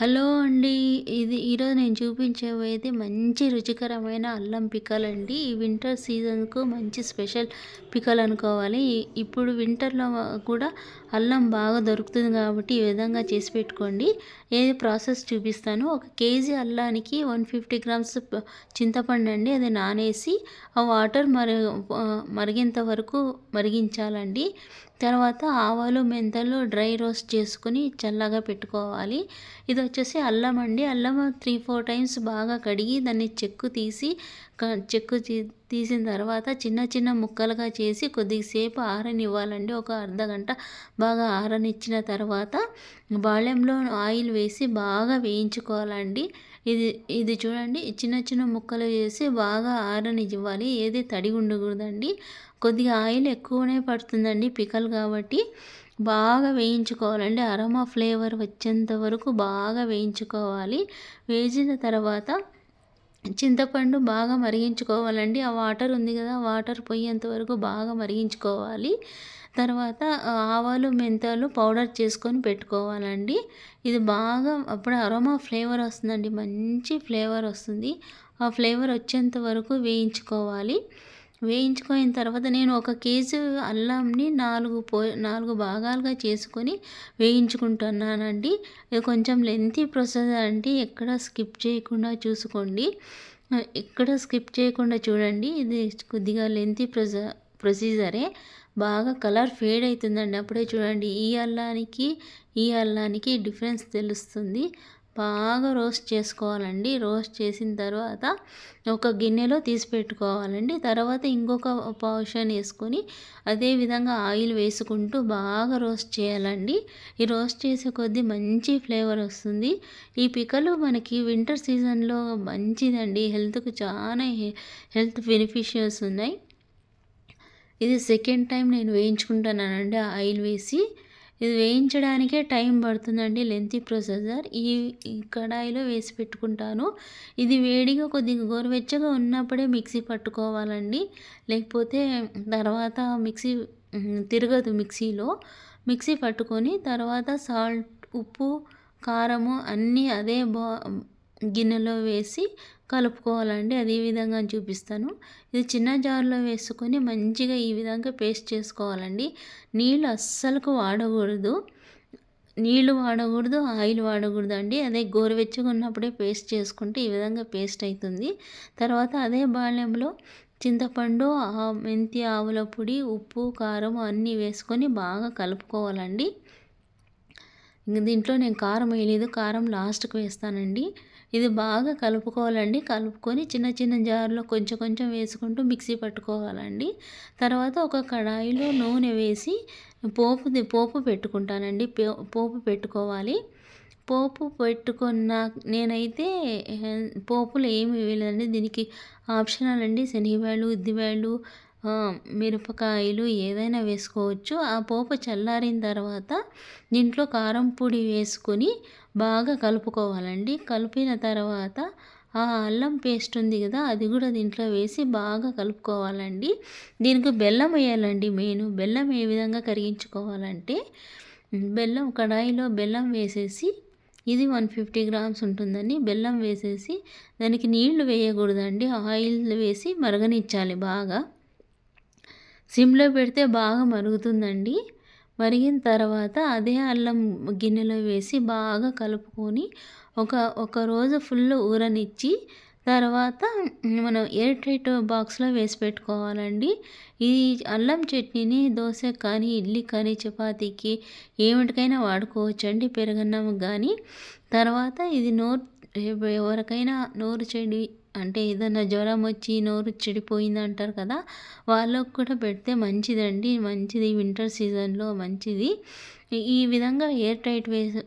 Hello అండి. ఇది ఈరోజు నేను చూపించేవైతే మంచి రుచికరమైన అల్లం పిక్కలు అండి ఈ వింటర్ సీజన్కు మంచి స్పెషల్ పిక్కలు అనుకోవాలి. ఇప్పుడు వింటర్లో కూడా అల్లం బాగా దొరుకుతుంది కాబట్టి ఈ విధంగా చేసి పెట్టుకోండి. ఏది ప్రాసెస్ చూపిస్తాను. ఒక కేజీ అల్లానికి వన్ ఫిఫ్టీ గ్రామ్స్ చింతపండు అండి. అది నానేసి ఆ వాటర్ మరి మరిగేంత వరకు మరిగించాలండి. తర్వాత ఆవాలు మెంతలు డ్రై రోస్ట్ చేసుకుని చల్లగా పెట్టుకోవాలి. ఇది వచ్చేసి అల్లం అండి. అల్లం త్రీ ఫోర్ టైమ్స్ బాగా కడిగి దాన్ని చెక్కు తీసి చెక్కు తీసిన తర్వాత చిన్న చిన్న ముక్కలుగా చేసి కొద్దిసేపు ఆరనివ్వాలండి. ఒక అర్ధ గంట బాగా ఆరనిచ్చిన తర్వాత బాళ్ళెంలో ఆయిల్ వేసి బాగా వేయించుకోవాలండి. ఇది ఇది చూడండి. చిన్న చిన్న ముక్కలు వేసి బాగా ఆరనివ్వాలి. ఏది తడి ఉండకూడదండి కొద్దిగా ఆయిల్ ఎక్కువనే పడుతుందండి పికల్ కాబట్టి. బాగా వేయించుకోవాలండి. అరమా ఫ్లేవర్ వచ్చేంత వరకు బాగా వేయించుకోవాలి. వేసిన తర్వాత చింతపండు బాగా మరిగించుకోవాలండి. ఆ వాటర్ ఉంది కదా వాటర్ పోయేంత వరకు బాగా మరిగించుకోవాలి. తర్వాత ఆవాలు మెంతాలు పౌడర్ చేసుకొని పెట్టుకోవాలండి. ఇది బాగా అప్పుడు అరోమా ఫ్లేవర్ వస్తుందండి. మంచి ఫ్లేవర్ వస్తుంది. ఆ ఫ్లేవర్ వచ్చేంత వరకు వేయించుకోవాలి. వేయించుకోయిన తర్వాత నేను ఒక కేజీ అల్లంని నాలుగు పో నాలుగు భాగాలుగా చేసుకొని వేయించుకుంటున్నానండి. ఇది కొంచెం లెంతీ ప్రొసెస్ అండి. ఎక్కడ స్కిప్ చేయకుండా చూసుకోండి. ఎక్కడ స్కిప్ చేయకుండా చూడండి. ఇది కొద్దిగా లెంతీ ప్రొస ప్రొసీజరే బాగా కలర్ ఫేడ్ అవుతుందండి. అప్పుడే చూడండి. ఈ అల్లానికి ఈ అల్లానికి డిఫరెన్స్ తెలుస్తుంది. బాగా రోస్ట్ చేసుకోవాలండి. రోస్ట్ చేసిన తర్వాత ఒక గిన్నెలో తీసి పెట్టుకోవాలండి. తర్వాత ఇంకొక పోర్షన్ వేసుకొని అదే విధంగా ఆయిల్ వేసుకుంటూ బాగా రోస్ట్ చేయాలండి. ఈ రోస్ట్ చేసే కొద్దీ మంచి ఫ్లేవర్ వస్తుంది. ఈ పికలు మనకి వింటర్ సీజన్లో మంచిదండి. హెల్త్కు చాలా హెల్త్ బెనిఫిషియల్స్ ఉన్నాయి. ఇది సెకండ్ టైం నేను వేయించుకుంటానండి ఆయిల్ వేసి ఇది వేయించడానికే టైం పడుతుందండి లెంతీ ప్రొసెసర్. ఈ కడాయిలో వేసి పెట్టుకుంటాను. ఇది వేడిగా కొద్దిగా గోరువెచ్చగా ఉన్నప్పుడే మిక్సీ పట్టుకోవాలండి. లేకపోతే తర్వాత మిక్సీ తిరగదు మిక్సీలో. మిక్సీ పట్టుకొని తర్వాత సాల్ట్ ఉప్పు కారము అన్నీ అదే బా గిన్నెలో వేసి కలుపుకోవాలండి. అదే విధంగా చూపిస్తాను. ఇది చిన్న జార్లో వేసుకొని మంచిగా ఈ విధంగా పేస్ట్ చేసుకోవాలండి. నీళ్ళు అస్సలకు వాడకూడదు. నీళ్ళు వాడకూడదు ఆయిల్ వాడకూడదు అండి అదే గోరువెచ్చగా ఉన్నప్పుడే పేస్ట్ చేసుకుంటే ఈ విధంగా పేస్ట్ అవుతుంది తర్వాత అదే బాల్యంలో చింతపండు మెంతి ఆవుల పొడి ఉప్పు కారం అన్నీ వేసుకొని బాగా కలుపుకోవాలండి. దీంట్లో నేను కారం వేయలేదు. కారం లాస్ట్కి వేస్తానండి. ఇది బాగా కలుపుకోవాలండి. కలుపుకొని చిన్న చిన్న జార్లో కొంచెం కొంచెం వేసుకుంటూ మిక్సీ పట్టుకోవాలండి. తర్వాత ఒక కడాయిలో నూనె వేసి పోపు పోపు పెట్టుకుంటానండి. పోపు పెట్టుకోవాలి. పోపు పెట్టుకున్న నేనైతే పోపులు ఏమి వేయలేదండి. దీనికి ఆప్షనల్ అండి శనగబాళ్ళు ఉద్దివేళ్ళు మిరపకాయలు ఏదైనా వేసుకోవచ్చు. ఆ పోపు చల్లారిన తర్వాత దీంట్లో కారం పొడి వేసుకొని బాగా కలుపుకోవాలండి. కలిపిన తర్వాత ఆ అల్లం పేస్ట్ ఉంది కదా అది కూడా దీంట్లో వేసి బాగా కలుపుకోవాలండి. దీనికి బెల్లం వేయాలండి మెయిన్. బెల్లం ఏ విధంగా కరిగించుకోవాలంటే బెల్లం కడాయిలో బెల్లం వేసేసి ఇది వన్ ఫిఫ్టీ గ్రామ్స్ ఉంటుందని బెల్లం వేసేసి దానికి నీళ్ళు వేయకూడదండి. ఆయిల్ వేసి మరగనిచ్చాలి బాగా. సిమ్లో పెడితే బాగా మరుగుతుందండి. మరిగిన తర్వాత అదే అల్లం గిన్నెలో వేసి బాగా కలుపుకొని ఒక ఒక రోజు ఫుల్ ఊరనిచ్చి తర్వాత మనం ఎయిర్ టైట్ బాక్స్లో వేసి పెట్టుకోవాలండి. ఈ అల్లం చట్నీని దోశ కానీ ఇడ్లీ కానీ చపాతీకి ఏమిటికైనా వాడుకోవచ్చు అండి పెరగన్నం కానీ. తర్వాత ఇది నోరు ఎవరికైనా నోరు చెడి అంటే ఏదైనా జ్వరం వచ్చి నోరు చెడిపోయింది అంటారు కదా వాళ్ళకు కూడా పెడితే మంచిదండి. మంచిది వింటర్ సీజన్లో మంచిది. ఈ విధంగా ఎయిర్ టైట్ వేసి